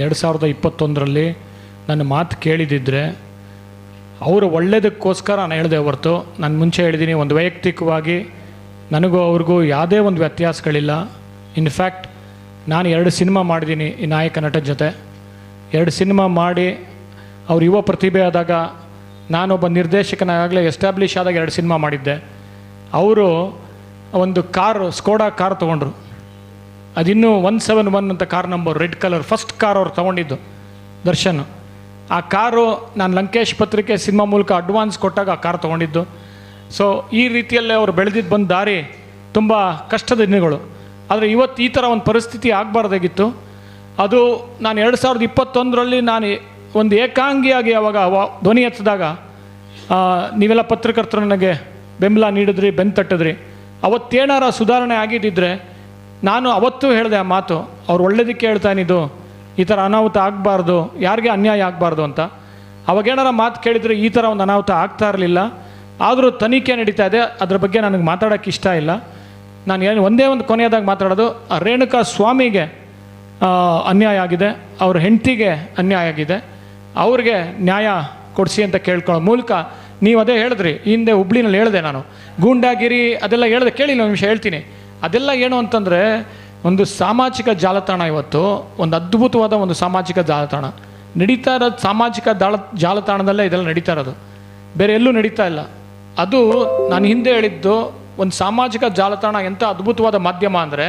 ಎರಡು ಸಾವಿರದ ಇಪ್ಪತ್ತೊಂದರಲ್ಲಿ ನನ್ನ ಮಾತು ಕೇಳಿದಿದ್ದರೆ ಅವರು ಒಳ್ಳೆಯದಕ್ಕೋಸ್ಕರ ನಾನು ಹೇಳಿದೆ ಹೊರತು, ನಾನು ಮುಂಚೆ ಹೇಳಿದ್ದೀನಿ ಒಂದು ವೈಯಕ್ತಿಕವಾಗಿ ನನಗೂ ಅವ್ರಿಗೂ ಯಾವುದೇ ಒಂದು ವ್ಯತ್ಯಾಸಗಳಿಲ್ಲ. ಇನ್ಫ್ಯಾಕ್ಟ್ ನಾನು ಎರಡು ಸಿನಿಮಾ ಮಾಡಿದ್ದೀನಿ ಈ ನಾಯಕ ನಟನ ಜೊತೆ. ಎರಡು ಸಿನಿಮಾ ಮಾಡಿ ಅವ್ರು ಯುವ ಪ್ರತಿಭೆ ಆದಾಗ ನಾನೊಬ್ಬ ನಿರ್ದೇಶಕನಾಗಲೇ ಎಸ್ಟಾಬ್ಲಿಷ್ ಆದಾಗ ಎರಡು ಸಿನಿಮಾ ಮಾಡಿದ್ದೆ. ಅವರು ಒಂದು ಕಾರು ಸ್ಕೋಡಾ ಕಾರ್ ತೊಗೊಂಡ್ರು. ಅದಿನ್ನೂ ಒನ್ ಸೆವೆನ್ ಒನ್ ಅಂತ car number red colour first car ಅವ್ರು ತೊಗೊಂಡಿದ್ದು, ದರ್ಶನ್. ಆ ಕಾರು ನಾನು ಲಂಕೇಶ್ ಪತ್ರಿಕೆ ಸಿನಿಮಾ ಮೂಲಕ ಅಡ್ವಾನ್ಸ್ ಕೊಟ್ಟಾಗ ಆ ಕಾರ್ ತೊಗೊಂಡಿದ್ದು. ಸೊ ಈ ರೀತಿಯಲ್ಲೇ ಅವರು ಬೆಳೆದಿದ್ದು ಬಂದ ದಾರಿ ತುಂಬ ಕಷ್ಟದ ದಿನಗಳು. ಆದರೆ ಇವತ್ತು ಈ ಥರ ಒಂದು ಪರಿಸ್ಥಿತಿ ಆಗಬಾರ್ದಾಗಿತ್ತು. ಅದು ನಾನು ಎರಡು ಸಾವಿರದ ಇಪ್ಪತ್ತೊಂದರಲ್ಲಿ ನಾನು ಒಂದು ಏಕಾಂಗಿಯಾಗಿ ಅವಾಗ ಧ್ವನಿ ಎತ್ತಿದಾಗ ನೀವೆಲ್ಲ ಪತ್ರಕರ್ತರು ನನಗೆ ಬೆಂಬಲ ನೀಡಿದ್ರಿ, ಬೆನ್ ತಟ್ಟಿದ್ರಿ. ಅವತ್ತೇನಾರ ಸುಧಾರಣೆ ಆಗಿದ್ದಿದ್ರೆ ನಾನು ಅವತ್ತೂ ಹೇಳಿದೆ ಆ ಮಾತು, ಅವ್ರು ಒಳ್ಳೇದಕ್ಕೆ ಹೇಳ್ತಾನಿದು ಈ ಥರ ಅನಾಹುತ ಆಗಬಾರ್ದು, ಯಾರಿಗೆ ಅನ್ಯಾಯ ಆಗಬಾರ್ದು ಅಂತ. ಅವಾಗೇನಾರ ಮಾತು ಕೇಳಿದರೆ ಈ ಥರ ಒಂದು ಅನಾಹುತ ಆಗ್ತಾ ಇರಲಿಲ್ಲ. ಆದರೂ ತನಿಖೆ ನಡೀತಾ ಇದೆ, ಅದ್ರ ಬಗ್ಗೆ ನನಗೆ ಮಾತಾಡೋಕ್ಕೆ ಇಷ್ಟ ಇಲ್ಲ. ನಾನು ಏನು ಒಂದೇ ಒಂದು ಕೊನೆಯದಾಗಿ ಮಾತಾಡೋದು ರೇಣುಕಾ ಸ್ವಾಮಿಗೆ ಅನ್ಯಾಯ ಆಗಿದೆ, ಅವ್ರ ಹೆಂಡತಿಗೆ ಅನ್ಯಾಯ ಆಗಿದೆ, ಅವ್ರಿಗೆ ನ್ಯಾಯ ಕೊಡಿಸಿ ಅಂತ ಕೇಳ್ಕೊಳ್ಳೋ ಮೂಲಕ ನೀವು ಅದೇ ಹೇಳಿದ್ರಿ, ಹಿಂದೆ ಹುಬ್ಳಿನಲ್ಲಿ ಹೇಳಿದೆ ನಾನು. ಗೂಂಡಾಗಿರಿ ಅದೆಲ್ಲ ಹೇಳಿದೆ ಕೇಳಿ ನಿಮಿಷ ಹೇಳ್ತೀನಿ. ಅದೆಲ್ಲ ಏನು ಅಂತಂದರೆ ಒಂದು ಸಾಮಾಜಿಕ ಜಾಲತಾಣ ಇವತ್ತು, ಒಂದು ಅದ್ಭುತವಾದ ಒಂದು ಸಾಮಾಜಿಕ ಜಾಲತಾಣ. ನಡೀತಾ ಇರೋದು ಸಾಮಾಜಿಕ ದಾಳ, ಜಾಲತಾಣದಲ್ಲೇ ಇದೆಲ್ಲ ನಡೀತಾ ಇರೋದು. ಬೇರೆ ಎಲ್ಲೂ ನಡೀತಾ ಇಲ್ಲ. ಅದು ನಾನು ಹಿಂದೆ ಹೇಳಿದ್ದು ಒಂದು ಸಾಮಾಜಿಕ ಜಾಲತಾಣ ಎಂಥ ಅದ್ಭುತವಾದ ಮಾಧ್ಯಮ ಅಂದರೆ,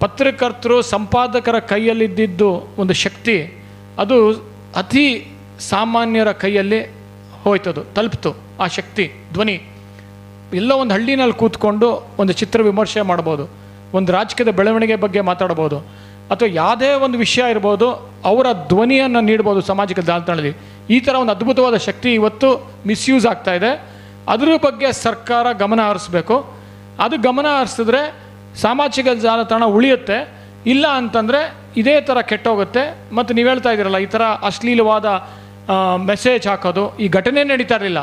ಪತ್ರಕರ್ತರು ಸಂಪಾದಕರ ಕೈಯಲ್ಲಿದ್ದಿದ್ದು ಒಂದು ಶಕ್ತಿ, ಅದು ಅತಿ ಸಾಮಾನ್ಯರ ಕೈಯಲ್ಲಿ ಹೋಯ್ತದು, ತಲುಪ್ತು ಆ ಶಕ್ತಿ, ಧ್ವನಿ. ಎಲ್ಲೋ ಒಂದು ಹಳ್ಳಿನಲ್ಲಿ ಕೂತ್ಕೊಂಡು ಒಂದು ಚಿತ್ರ ವಿಮರ್ಶೆ ಮಾಡ್ಬೋದು, ಒಂದು ರಾಜಕೀಯದ ಬೆಳವಣಿಗೆ ಬಗ್ಗೆ ಮಾತಾಡ್ಬೋದು, ಅಥವಾ ಯಾವುದೇ ಒಂದು ವಿಷಯ ಇರ್ಬೋದು, ಅವರ ಧ್ವನಿಯನ್ನು ನೀಡ್ಬೋದು ಸಾಮಾಜಿಕ ಜಾಲತಾಣದಲ್ಲಿ. ಈ ಥರ ಒಂದು ಅದ್ಭುತವಾದ ಶಕ್ತಿ ಇವತ್ತು ಮಿಸ್ಯೂಸ್ ಆಗ್ತಾ ಇದೆ. ಅದ್ರ ಬಗ್ಗೆ ಸರ್ಕಾರ ಗಮನ ಹರಿಸ್ಬೇಕು. ಅದು ಗಮನ ಹರಿಸಿದ್ರೆ ಸಾಮಾಜಿಕ ಜಾಲತಾಣ ಉಳಿಯುತ್ತೆ. ಇಲ್ಲ ಅಂತಂದರೆ ಇದೇ ಥರ ಕೆಟ್ಟೋಗುತ್ತೆ. ಮತ್ತು ನೀವು ಹೇಳ್ತಾ ಇದ್ದೀರಲ್ಲ, ಈ ಥರ ಅಶ್ಲೀಲವಾದ ಮೆಸೇಜ್ ಹಾಕೋದು, ಈ ಘಟನೆ ನಡೀತಾ ಇರಲಿಲ್ಲ.